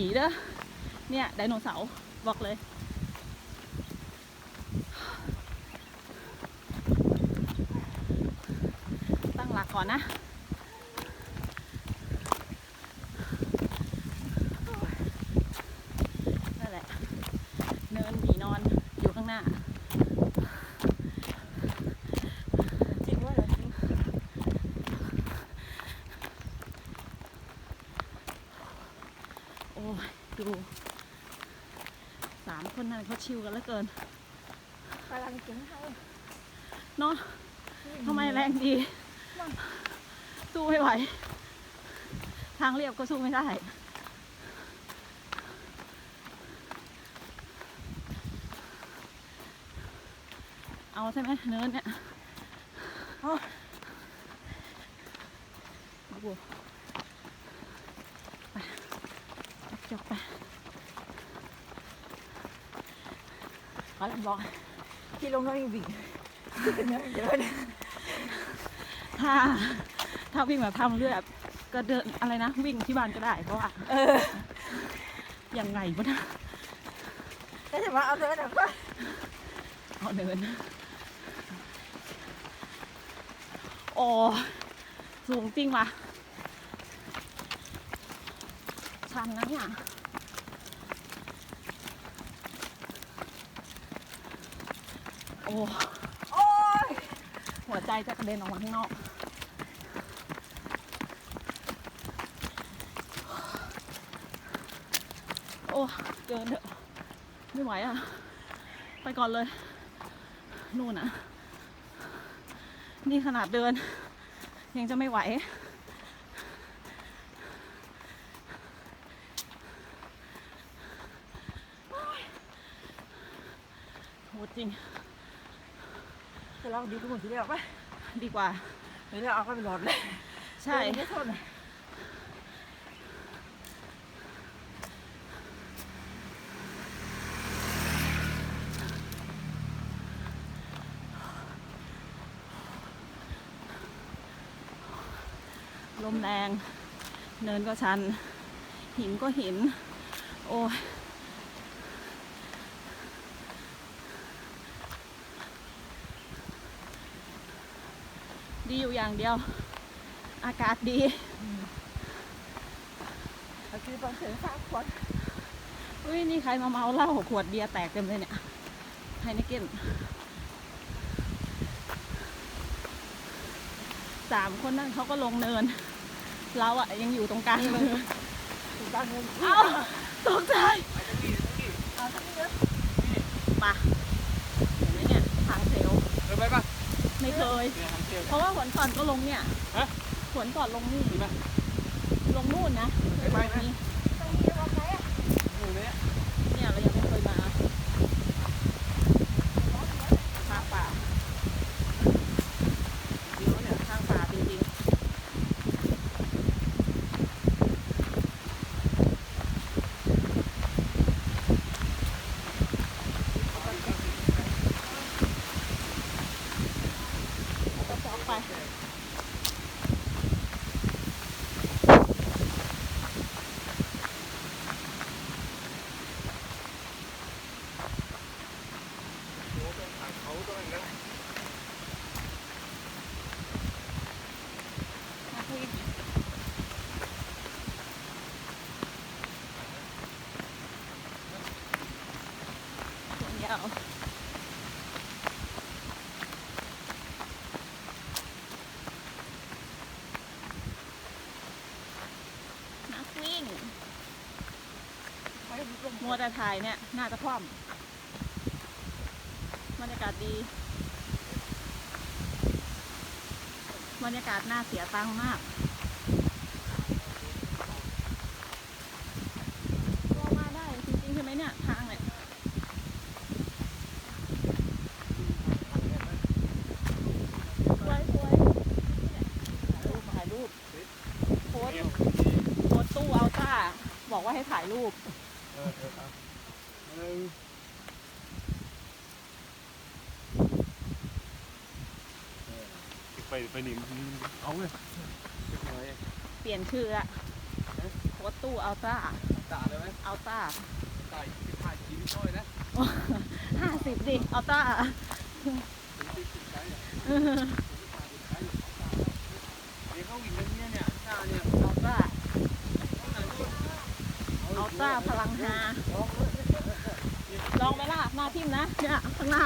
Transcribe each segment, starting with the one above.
หมีเด้อ เนี่ยไดโนเสาร์บอกเลย ตั้งหลักก่อนนะ นั่นแหละ เนินหมีนอนอยู่ข้างหน้า จริงว่าเหรอจริง โอ้ยดูสามคนนั้นเขา ชิวกันเหลือเกินกำลังกินให้เนาะทำไมแรงดี สู้ไม่ไหว ทางเรียบก็สู้ไม่ได้ เอาใช่ไหมเนินเนี่ยเอาดูไปจบไป ขอลำบอกที่ลงน้อยวิ่งเป็นยังไงเดี๋ยวนะถ้าถ้าวิ่งแบบทำเลือดก็เดินอะไรนะ วิ่งที่บ้านก็ได้เพราะว่าเออยังไงวะนะก็จะมาเอาเธอหนักว่าเอาเดินโอ้สูงจริงว่ะชันนะเนี่ย อ้โอ้ยหัวใจจะกระเด็นออกมาข้างนอก โอ้เกินเถอะไม่ไหวอะ ไปก่อนเลย นู่นอะ นี่ขนาดเดิน ยังจะไม่ไหวโห จริงจะลองดีทุกคนทีเดียวไหมดีกว่าเดี๋ยวเราเอาเข้าไปหลอดเลยใช่ไม่ทนลมแรง เนินก็ชัน หินก็หิน โอ้ย ดีอยู่อย่างเดียว อากาศดีเอาคือตอนเสียงสามคนอุ้ยนี่ใครมาเมาเหล้าขวดเบียร์แตกเต็มเลยเนี่ยไฮนิเกนสามคนนั่นเขาก็ลงเนิน เราอะยังอยู่ตรงกลางเลยถึงตั้งเงินเอ้าตกใจเอาสักนิดเดียวปะเห็นไหมเนี่ยทางเซลล เคยไปปะ ไม่เคยเนี่ยทางเที่ยวเพราะว่าหวนก่อนก็ลงเนี่ยฮะหวนก่อนลงนี่ดีไหมลงนู่นนะไม่ไปนะ นี่ ตรงนี้เอาไหนอะ อยู่เนี่ย เนี่ยเรายังไม่เคยมาทางป่าวิวเนี่ยทางป่าจริงๆก็จะออกไป เขาตรงนั้นนะ นักวิ่งสวนยาวนักวิ่งไปลงมัวแต่ถ่ายเนี่ย น่าจะคว่ำบรรยากาศดีบรรยากาศน่าเสียตังค์มากก็มาได้จริงๆใช่ไหมเนี่ย ทางเนี่ย สวยสวยรูปถ่ายรูปโพสต์โพสต์ตู้เอาต้า บอกว่าให้ถ่าย รูปเออเออเอาหนึ่งไปไปหนิมเอาเลยเปลี่ยนชื่อละโพสต์ตู้อัลต้าด่าเลยไหมอัลต้าด่าที่ถ่ายคลิปช่อยนะห้าสิบดิอัลต้า ถึงสิบสิบไกด์เนี่ยเดี๋ยวเขาวิ่งกันเนี่ยเนี่ยหน้าเนี่ย อัลต้า อัล ต้าพลังฮาลองไหมล่ะมาทิมนะเนี่ยข้างหน้า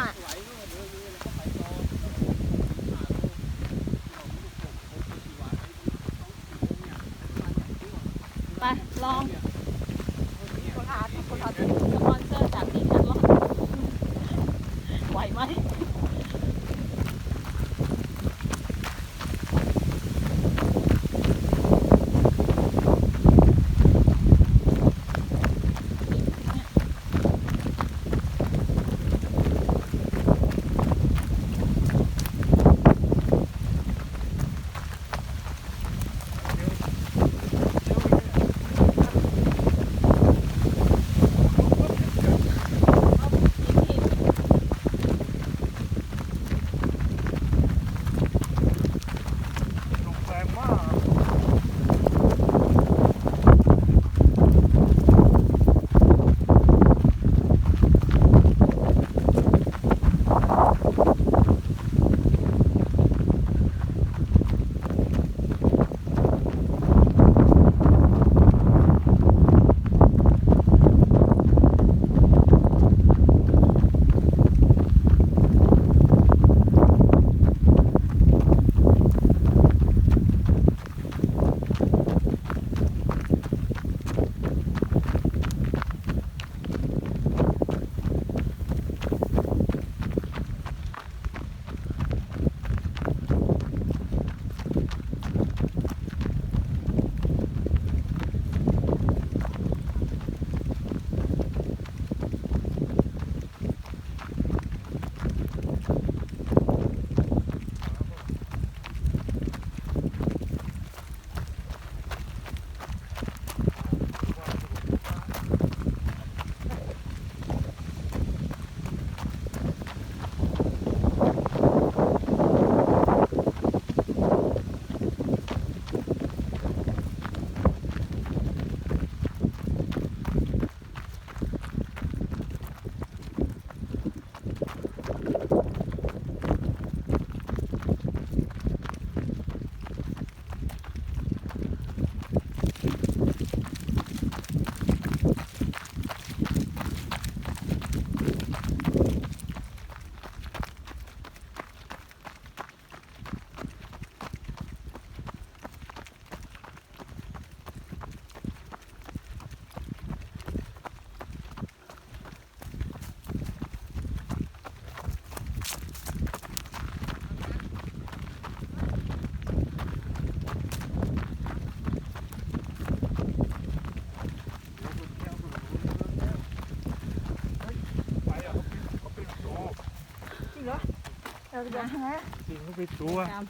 เราจะยังไงจริงเขาไปตัวตาม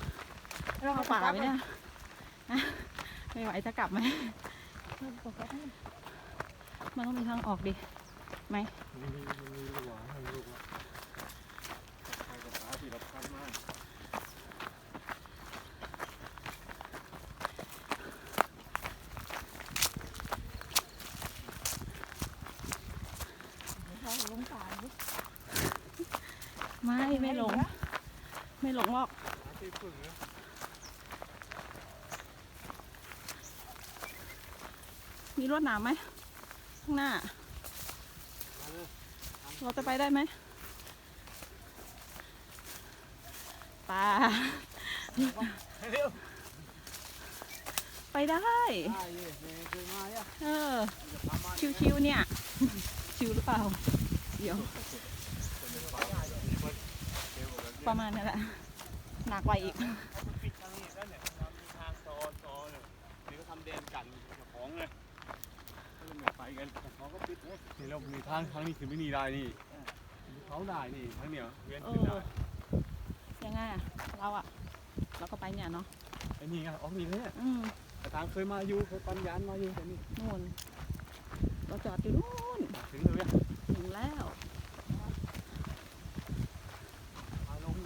เราเข้าป่าไหมเนี่ยฮะไม่ไหวจะกลับไหมมันต้องมีทางออกดิไหมมีมีมีลูกหวานมีลูกหวานใครกับฟ้าที่รับคันมากเราลงสายไม่ ไม่หลงไม่ หลงหรอกมีรวดหนามไหมข้างหน้า เราจะไปได้ไหมป่าไปได้ได้ เออ ชิวๆเนี่ย ชิวหรือเปล่า เดี๋ยว ประมาณนี้แหละ หนักกว่าอีก ปิดทางนี้นั่นเนี่ยทำทางซอซอเนี่ยนี่ก็ทำแดนกันกับของเลยก็เลยไม่ไปกันของก็ปิดเลยนี่เรามีทางทางนี้คือไม่มีได้นี่เขาได้นี่ทางเหนียวเวียนขึ้นได้ยังไงอะเราอะเราก็ไปเนี่ยเนาะไอ้นี่ไงออกนี่เลยเนี่ยอืมแต่ทางเคยมาอยู่เคยปันยานมาอยู่แต่นี่นู่นเราจอดอยู่นู่นถึงเลยเนี่ยถึงแล้ว พาลง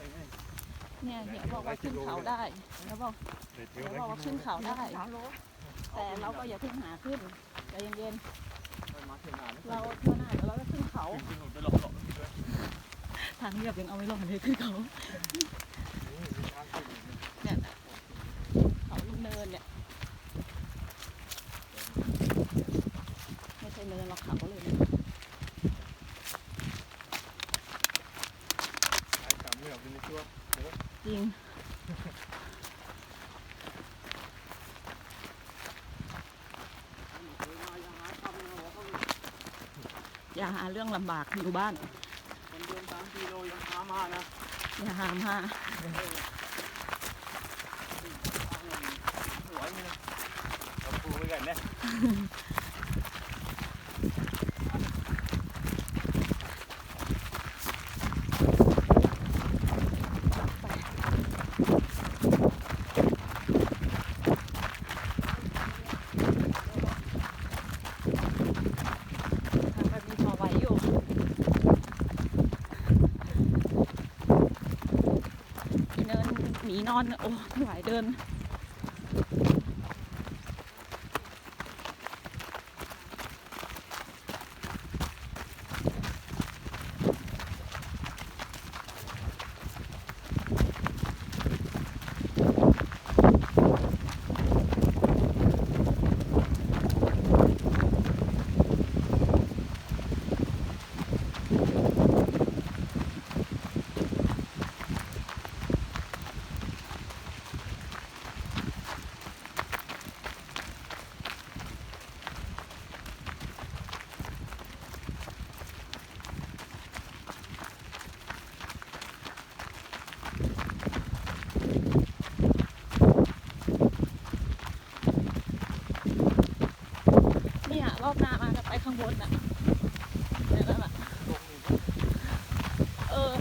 เนี่ยเดี๋ยบอกว่าขึ้นเขาได้เดี๋ยวบอกเดี๋ยวบอกว่าขึ้นเขาได้ แต่เราก็อย่าเพิ่งหาขึ้นใจเย็นมาเยวงานๆเราเท่าหน้าเดี๋ยวเราก็ขึ้นเขาทางเรียบยังเอาไม่ลงเลยขึ้นเขา นี่มีทางขึ้นอีกนะ เนี่ยนะเขาลูกเนินเนี่ยไม่ใช่เนินหรอกเขาเลยนะ ไอ้สามเหลี่ยมเป็นในตัว จริง อย่าหาเรื่องลำบากอยู่บ้านมันเดินสามกิโลยังหามานะอย่าหามหาสวยนี่นะเราปูไปกันเนี่ย ทางแบบนี้พอไหวอยู่อีเนินหนีน อนโอ้ไม่ไหวเดิน เนี่ยรอบหน้ามาจะไปข้างบ นน่ะเนี่ยนั่นน่ะเออ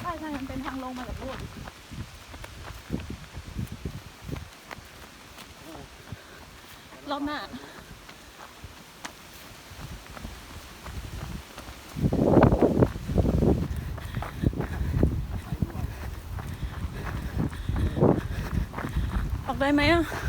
ใช่ใช่มันเป็นทางลงมาจากนู่นรอบหน้าออกได้ไหมอะ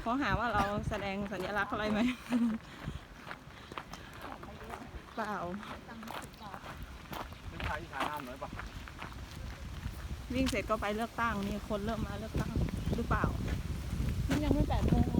ยวเขาหาว่าเราแสดงสัญลักษณ์อะไรไหมเปล่าวิ่งเสร็จก็ไปเลือกตั้งนี่คนเริ่มมาเลือกตั้งหรือเปล่า ยังไม่แปดโมง